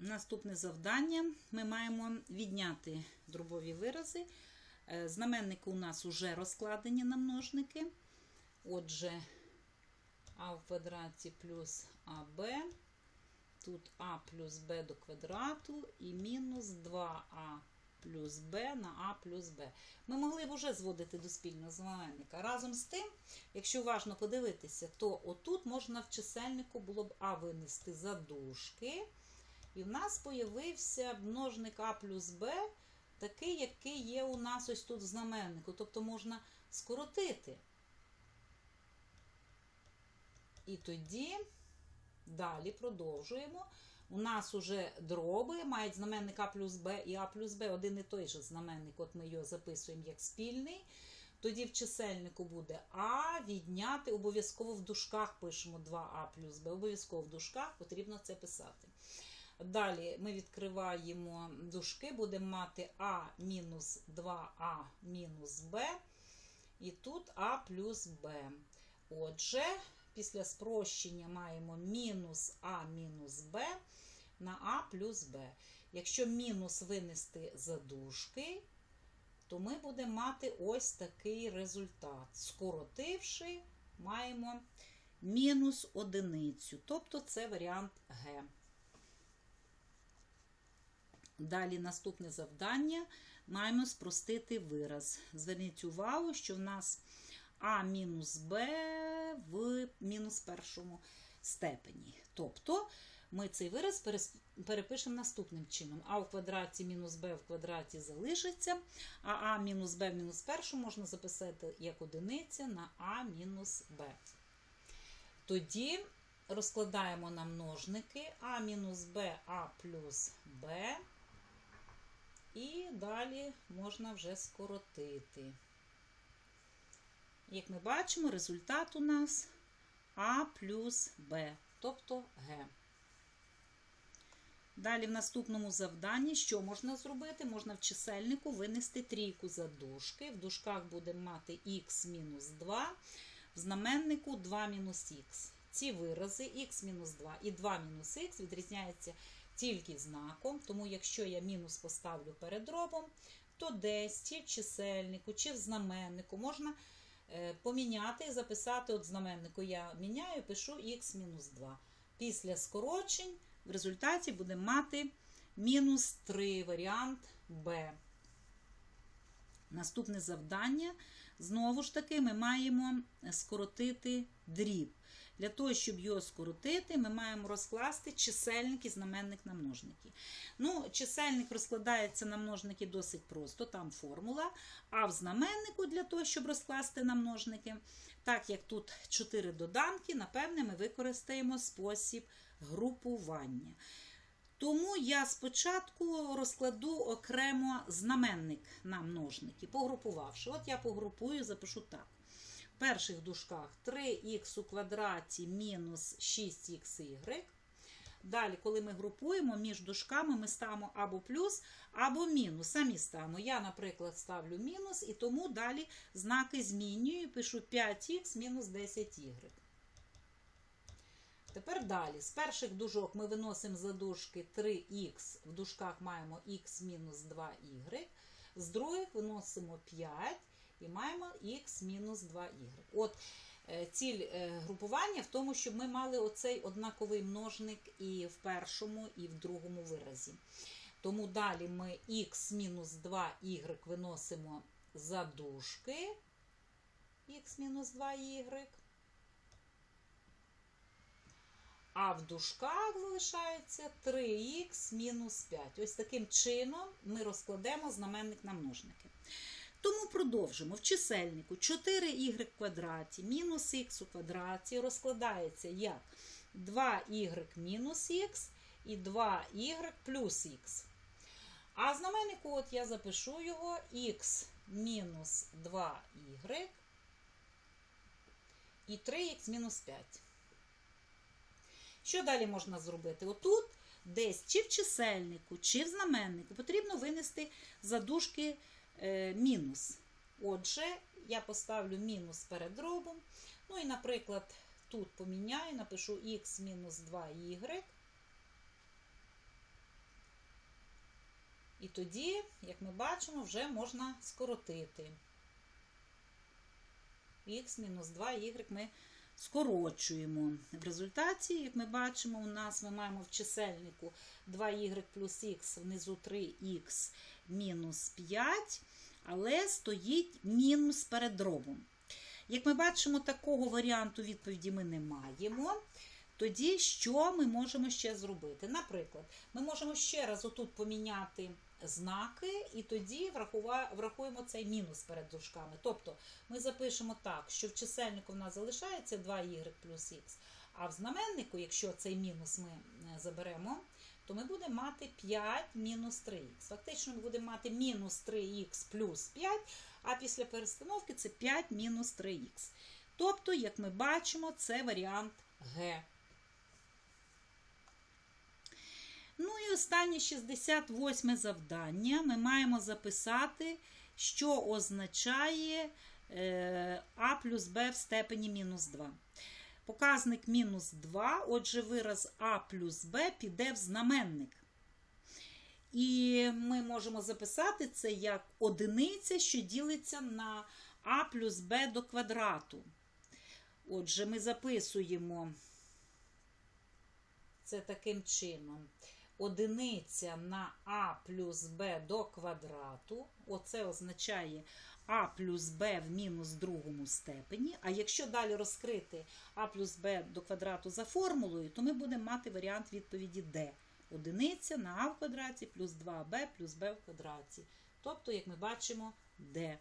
наступне завдання. Ми маємо відняти дробові вирази. Е, Знаменники у нас вже розкладені на множники. Отже, а в квадраті плюс АБ. Тут А плюс Б до квадрату і мінус 2А плюс Б на А плюс Б. Ми могли б вже зводити до спільного знаменника. Разом з тим, якщо уважно подивитися, то отут можна в чисельнику було б А винести за дужки. І в нас появився множник А плюс Б, такий, який є у нас ось тут в знаменнику. Тобто можна скоротити. І тоді далі продовжуємо. У нас уже дроби мають знаменник А плюс Б і А плюс Б один і той же знаменник. От ми його записуємо як спільний. Тоді в чисельнику буде А відняти, обов'язково в дужках пишемо 2А плюс Б. Обов'язково в дужках потрібно це писати. Далі ми відкриваємо дужки, будемо мати А мінус 2А мінус Б. І тут А плюс Б. Отже, після спрощення маємо мінус А мінус Б на А плюс Б. Якщо мінус винести за дужки, то ми будемо мати ось такий результат. Скоротивши, маємо мінус одиницю. Тобто це варіант Г. Далі наступне завдання. Маємо спростити вираз. Зверніть увагу, що в нас А мінус Б в мінус першому степені. Тобто ми цей вираз перепишемо наступним чином. А в квадраті мінус Б в квадраті залишиться, а А мінус Б в мінус першому можна записати як одиниця на А мінус Б. Тоді розкладаємо на множники А мінус Б, А плюс Б. І далі можна вже скоротити. Як ми бачимо, результат у нас А плюс Б, тобто Г. Далі в наступному завданні що можна зробити? Можна в чисельнику винести трійку за дужки. В дужках будемо мати х мінус 2, в знаменнику 2 мінус х. Ці вирази х мінус 2 і 2 мінус х відрізняються тільки знаком, тому якщо я мінус поставлю перед дробом, то десь чи в чисельнику, чи в знаменнику можна е, поміняти і записати от знаменнику я міняю, пишу х-2. Після скорочень в результаті будемо мати мінус 3 варіант Б. Наступне завдання. Знову ж таки, ми маємо скоротити дріб. Для того, щоб його скоротити, ми маємо розкласти чисельник і знаменник на множники. Ну, чисельник розкладається на множники досить просто, там формула. А в знаменнику, для того, щоб розкласти на множники, так як тут 4 доданки, напевне, ми використаємо спосіб групування. Тому я спочатку розкладу окремо знаменник на множники, погрупувавши. От я погрупую, запишу так. Перших дужках 3х у квадраті мінус 6xy. Далі, коли ми групуємо, між дужками ми ставимо або плюс, або мінус. Самі ставимо. Я, наприклад, ставлю мінус, і тому далі знаки змінюю, пишу 5х мінус 10y. Тепер далі. З перших дужок ми виносимо за дужки 3х, в дужках маємо х мінус 2y. З других виносимо 5 і маємо х мінус 2y. От е, ціль е, групування в тому, щоб ми мали оцей однаковий множник і в першому, і в другому виразі. Тому далі ми х мінус 2y виносимо за дужки. х мінус 2y. А в дужках залишається 3х мінус 5. Ось таким чином ми розкладемо знаменник на множники. Тому продовжимо. В чисельнику 4y в квадраті мінус х у квадраті розкладається як 2y мінус х і 2y плюс х. А знаменнику от я запишу його х мінус 2y і 3х мінус 5. Що далі можна зробити? Отут десь чи в чисельнику, чи в знаменнику потрібно винести за дужки е, мінус. Отже, я поставлю мінус перед дробом. Ну і, наприклад, тут поміняю, напишу х мінус 2y І тоді, як ми бачимо, вже можна скоротити. Х мінус 2 y ми скорочуємо. В результаті, як ми бачимо, у нас ми маємо в чисельнику 2y плюс х, внизу 3х мінус 5, але стоїть мінус перед дробом. Як ми бачимо, такого варіанту відповіді ми не маємо. Тоді що ми можемо ще зробити? Наприклад, ми можемо ще раз отут поміняти знаки, і тоді врахуємо цей мінус перед дужками. Тобто ми запишемо так, що в чисельнику в нас залишається 2y плюс х, а в знаменнику, якщо цей мінус ми е, заберемо, то ми будемо мати 5 мінус 3х. Фактично ми будемо мати мінус 3х плюс 5, а після перестановки це 5 мінус 3х. Тобто, як ми бачимо, це варіант Г. Ну і останнє 68 завдання. Ми маємо записати, що означає е, а плюс b в степені мінус 2. Показник мінус 2, отже, вираз а плюс b піде в знаменник. І ми можемо записати це як одиниця, що ділиться на а плюс Б до квадрату. Отже, ми записуємо це таким чином. Одиниця на а плюс b до квадрату. Оце означає а плюс b в мінус другому степені. А якщо далі розкрити а плюс b до квадрату за формулою, то ми будемо мати варіант відповіді d. Одиниця на а в квадраті плюс 2b плюс b в квадраті. Тобто, як ми бачимо, d.